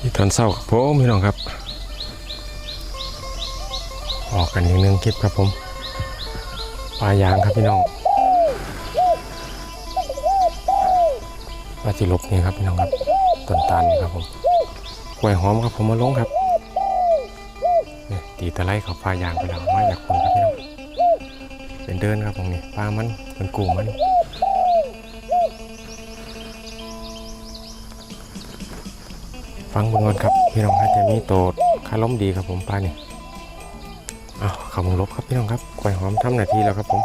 ที่ตอนเศร้าครับผมพี่น้องครับ ออกกันอีกหนึ่งคลิปครับผมปลายางครับพี่น้องปลาจิลบนี่ครับพี่น้องครับต้นตาลนี่ครับผมกล้วยหอมครับผมมาลงครับนี่ตีตะไลเขาปลายางไปแล้วมาจากคนครับพี่น้องเป็นเดินครับผมนี่ปลามันเป็นกูมัน ฟังเบงก่อนครับพี่น้องครับจะมีโตดคาล้มดีครับผมป้านี่อ้าวขามงลบครับพี่น้องครับกล้วยหอมทำหน้าที่แล้วครับผม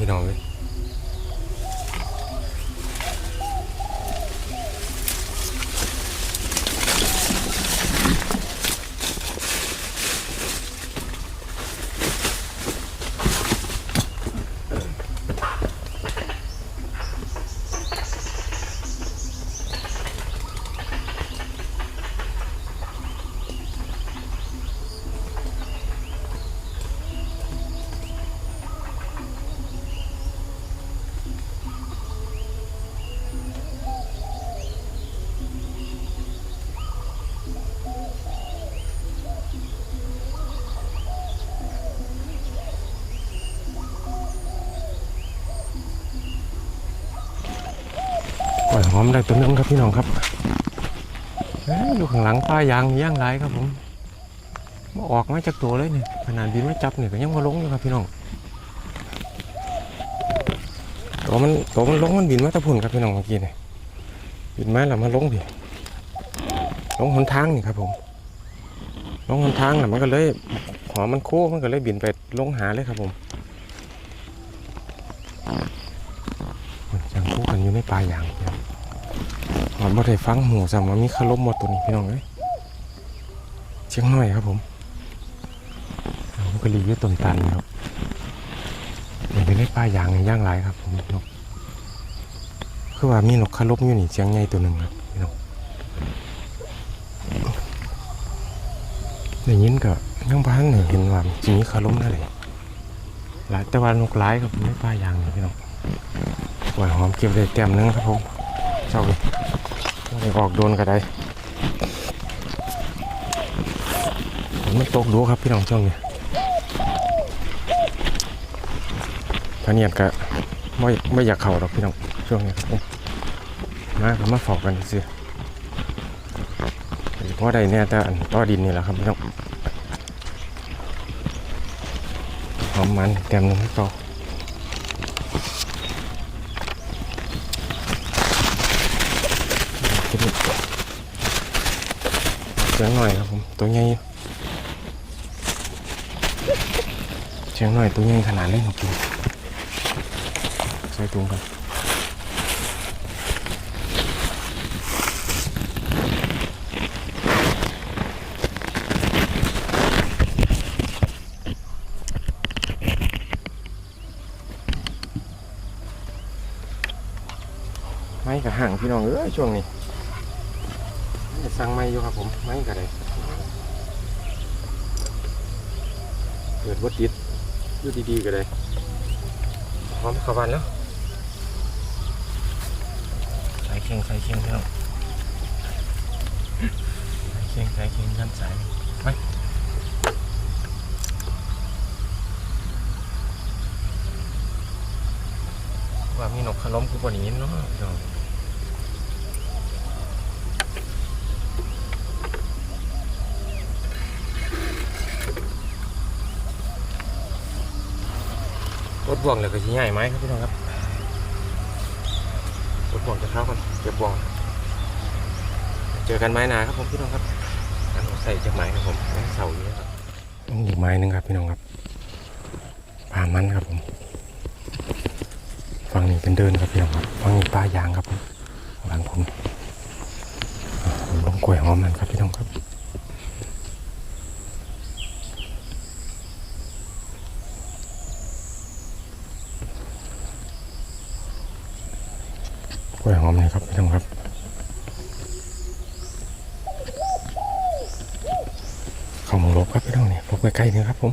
พี่น้องเลย อมได้ตัวหนึงครับพี่น้องครับเอ้ยอยู่ข้างหลังป้ายางย่างไรครับผมมาออกมาจากตัวเลยเนี่ยขนาดบินมาจับเนี่ยก็ยังมาลงอยู่ครับพี่น้องตัวมันตัวมันลงมันบินมาตะพุ่นครับพี่น้องเมื่อกี้เนี่ยบินมาแล้วมาลงพี่ลงหนทางนี่ครับผมลงหนทางน่ะมันก็เลยหอมมันโค้งมันก็เลยบินไปลงหาเลยครับผมมันยังคู่กันอยู่ในป่ายางพี่น้อง หอมบ่ได้ฟังหูซ้ำว่ามีขลมหมดตัวนี้พี่น้องเอ้ยเชียงหน่อยครับผมก็รีอยู่ต้นตันครับมันเป็นในป่ายางย่างหลายครับผมนกคือว่ามีนกขลมอยู่นี่เชียงใหญ่ตัวหนึ่งครับพี่น้องได้ยินก็ยังพันเนี่ยเห็นว่าจีมีขลมนั่นเลยหลายแต่ว่านกหลายครับผมในป่ายางนี่พี่น้องหวยหอมเก็บได้แต้มหนึงครับผม เจ้าเลยออกโดนก็ได้ฝนมันตกดูครับพี่น้องช่วงนี้พะเนียดก็ไม่ไม่อยากเข่าหรอกพี่น้องช่วงนี้ครับมามาฝอกกันสิเพราะใดเนี่ยแต่อันต้อดินนี่แหละครับพี่น้องหอมมันเต็มเลยก็เสียงหน่อยครับผม ตัวใหญ่อยู่เสียงหน่อยตัวใหญ่ขนาดเล่นของจริงใส่ถุงกันไม่กับห่างพี่น้องเอ้ยช่วงนี้ สั่งไม่อยู่ครับผมไม่กับไดเกิดวัดติดอยู่ดีๆก็ได้พร้อมเข้าบ้านแล้วใส่เคียงใส่เคียงพี่น้องใส่เคียงใส่เคียงกันใส่ไปว่ามีนกขล้มกูปนี้เนาะพี่น้อง รถบ่วงเลยก็ชิ้นใหญ่ไหมครับพี่น้องครับรถบ่วงจะเข้ากันเก็บบ่วง เจอกันไม้นาครับผมพี่น้องครับใส่จากไม้ครับผมไม้เสาอยู่นะครับอีกไม้หนึ่งครับพี่น้องครับป่ามันครับผมฝั่งนี้เป็นเดินครับพี่น้องครับฝั่งนี้ป่ายางครับผมหลังผมผมลงกล้วยหอมมันครับพี่น้องครับ กล้วยหอมนี่ ครับพี่น้องครับ เข้ามาลบครับพี่น้องนี่ยลบใกล้ๆนี่ครับผม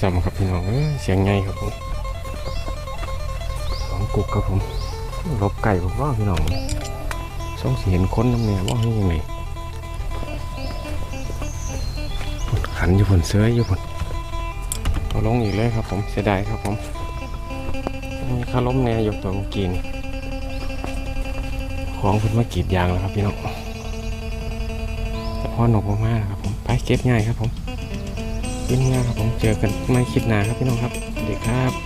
ซ้ำครับพี่น้องเสียงไงครับผมสองกุกครับผมรบไก่ผมว่าพี่น้องส่งเสียงคนน้ำเนี่ยว่าให้ยังไงขันอยู่บนเสื้ออยู่บนเอาลงอีกเลยครับผมเสียดายครับผมมีข้าล้มแน่อยู่ตัวมื่อกี้นี่ของพิ่นมากรีดยางแล้วครับพี่น้องแต่พ่อหนกมากๆครับผมไปเก็บง่ายครับผม เป็นงครับผมเจอกันไม่คลิดหนาครับพี่น้องครับสวัสดีครับ